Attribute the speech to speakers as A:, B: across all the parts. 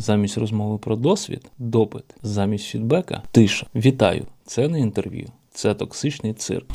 A: Замість розмови про досвід допит, замість фідбека тиша. Вітаю! Це не інтерв'ю, це токсичний цирк.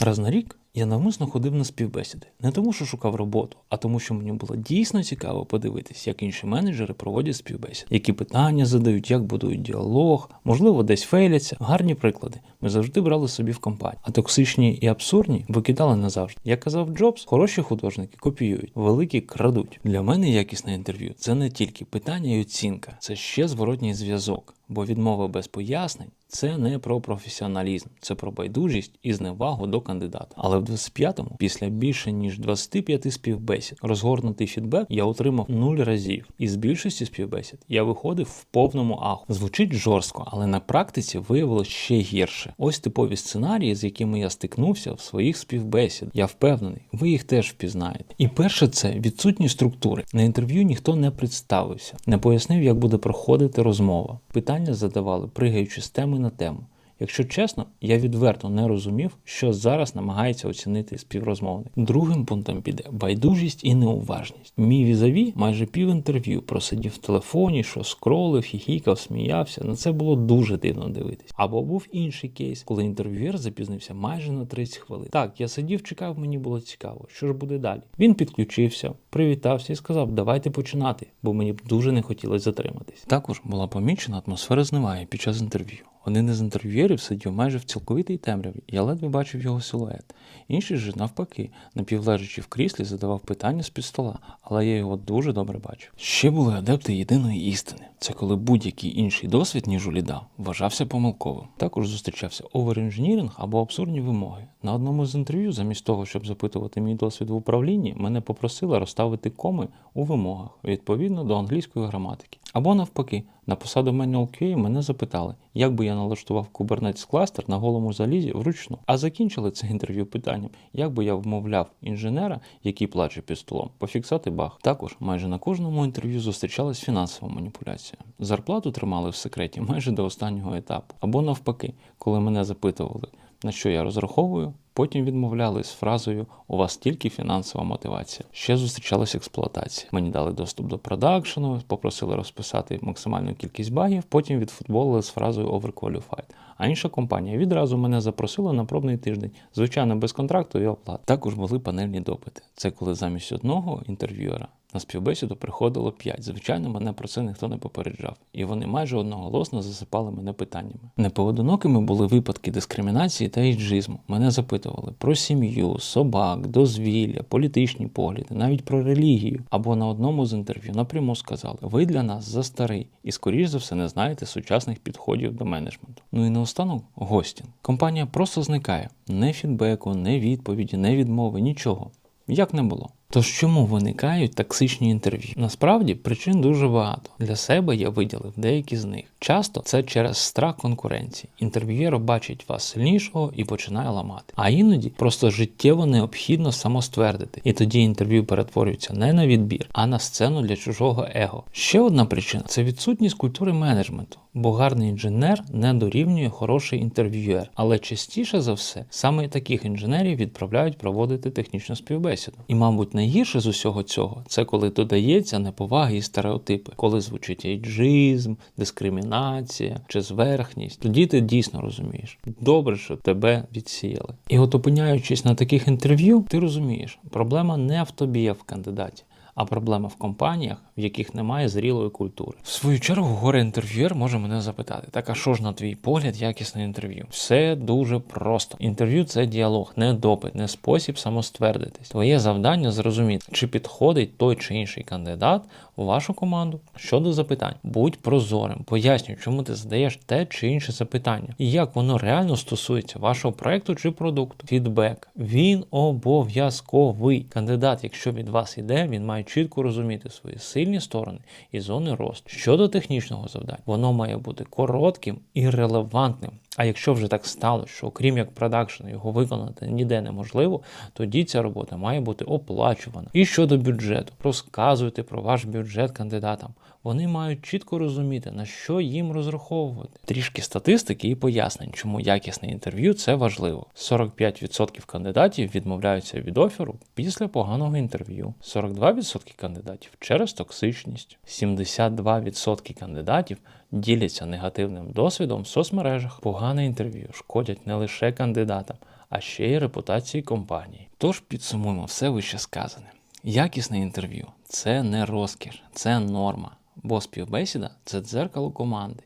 A: Раз на рік я навмисно ходив на співбесіди. Не тому, що шукав роботу, а тому, що мені було дійсно цікаво подивитись, як інші менеджери проводять співбесіди, які питання задають, як будують діалог, можливо, десь фейляться. Гарні приклади. Ми завжди брали собі в компанію. А токсичні і абсурдні викидали назавжди. Як казав Джобс, хороші художники копіюють, великі крадуть. Для мене якісне інтерв'ю це не тільки питання і оцінка, це ще зворотній зв'язок. Бо відмова без пояснень це не про професіоналізм, це про байдужість і зневагу до кандидата. Але в 25-му, після більше ніж 25 співбесід, розгорнутий фідбек я отримав нуль разів. І з більшості співбесід я виходив в повному аху. Звучить жорстко, але на практиці виявилось ще гірше. Ось типові сценарії, з якими я стикнувся в своїх співбесідах. Я впевнений, ви їх теж впізнаєте. І перше це відсутність структури. На інтерв'ю ніхто не представився, не пояснив, як буде проходити розмова. Питання задавали, пригаючи з теми на тему. Якщо чесно, я відверто не розумів, що зараз намагається оцінити співрозмовник. Другим пунктом піде байдужість і неуважність. Мій візаві майже пів інтерв'ю просидів в телефоні, що скролив, хіхікав, сміявся. На це було дуже дивно дивитись. Або був інший кейс, коли інтерв'юєр запізнився майже на 30 хвилин. Так, я сидів, чекав, мені було цікаво, що ж буде далі. Він підключився, привітався і сказав: Давайте починати, бо мені б дуже не хотілося затриматись. Також була помічена атмосфера зневаги під час інтерв'ю. Один із інтерв'юерів сидів майже в цілковитій темряві, я ледве бачив його силует. Інший же, навпаки, напівлежачи в кріслі, задавав питання з під стола, але я його дуже добре бачив. Ще були адепти єдиної істини. Це коли будь-який інший досвід, ніж у ліда, вважався помилковим. Також зустрічався оверінженіринг або абсурдні вимоги. На одному з інтерв'ю, замість того, щоб запитувати мій досвід в управлінні, мене попросили розставити коми у вимогах відповідно до англійської граматики. Або навпаки, на посаду Manual QA мене запитали, як би я налаштував Kubernetes кластер на голому залізі вручну. А закінчили це інтерв'ю питанням, як би я вмовляв інженера, який плаче під столом, пофіксати баг. Також майже на кожному інтерв'ю зустрічалась фінансова маніпуляція. Зарплату тримали в секреті майже до останнього етапу. Або навпаки, коли мене запитували, на що я розраховую. Потім відмовляли з фразою У вас тільки фінансова мотивація. Ще зустрічалась експлуатація. Мені дали доступ до продакшену, попросили розписати максимальну кількість багів, потім відфутболили з фразою Overqualified. А інша компанія відразу мене запросила на пробний тиждень, звичайно, без контракту і оплат. Також були панельні допити. Це коли замість одного інтерв'юера на співбесіду приходило п'ять. Звичайно, мене про це ніхто не попереджав, і вони майже одноголосно засипали мене питаннями. Непоодинокими були випадки дискримінації та іджизму. Мене запитували про сім'ю, собак, дозвілля, політичні погляди, навіть про релігію. Або на одному з інтерв'ю напряму сказали: ви для нас застарий і, скоріш за все, не знаєте сучасних підходів до менеджменту. Ну і наостанок гостінг. Компанія просто зникає. Не фідбеку, не відповіді, не відмови, нічого. Як не було. Тож чому виникають токсичні інтерв'ю? Насправді причин дуже багато. Для себе я виділив деякі з них. Часто це через страх конкуренції. Інтерв'юєр бачить вас сильнішого і починає ламати. А іноді просто життєво необхідно самоствердити. І тоді інтерв'ю перетворюється не на відбір, а на сцену для чужого его. Ще одна причина це відсутність культури менеджменту. Бо гарний інженер не дорівнює хороший інтерв'юер, але частіше за все саме таких інженерів відправляють проводити технічну співбесіду. І, мабуть, найгірше з усього цього це коли додається неповаги і стереотипи, коли звучить ейджизм, дискримінація чи зверхність. Тоді ти дійсно розумієш. Добре, що тебе відсіяли. І от опиняючись на таких інтерв'ю, ти розумієш, проблема не в тобі, а в кандидаті. А проблема в компаніях, в яких немає зрілої культури. В свою чергу, горе інтерв'юер може мене запитати: так а що ж на твій погляд, якісне інтерв'ю? Все дуже просто. Інтерв'ю це діалог, не допит, не спосіб самоствердитись. Твоє завдання зрозуміти, чи підходить той чи інший кандидат у вашу команду. Щодо запитань, будь прозорим, пояснюй, чому ти задаєш те чи інше запитання, і як воно реально стосується вашого проекту чи продукту. Фідбек він обов'язковий. Кандидат, якщо від вас іде, він має чітко розуміти свої сильні сторони і зони росту. Щодо технічного завдання, воно має бути коротким і релевантним. А якщо вже так сталося, що окрім як продакшн його виконати ніде неможливо, тоді ця робота має бути оплачувана. І щодо бюджету, розказуйте про ваш бюджет кандидатам. Вони мають чітко розуміти, на що їм розраховувати. Трішки статистики і пояснень, чому якісне інтерв'ю це важливо. 45% кандидатів відмовляються від оферу після поганого інтерв'ю, 42% кандидатів через токсичність, 72% кандидатів діляться негативним досвідом в соцмережах. Погане інтерв'ю шкодять не лише кандидатам, а ще й репутації компанії. Тож підсумуємо все вище сказане. Якісне інтерв'ю це не розкіш, це норма, бо співбесіда це дзеркало команди.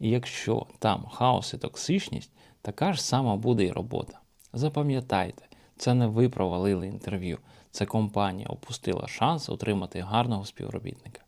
A: І якщо там хаос і токсичність, така ж сама буде і робота. Запам'ятайте, це не ви провалили інтерв'ю, це компанія опустила шанс отримати гарного співробітника.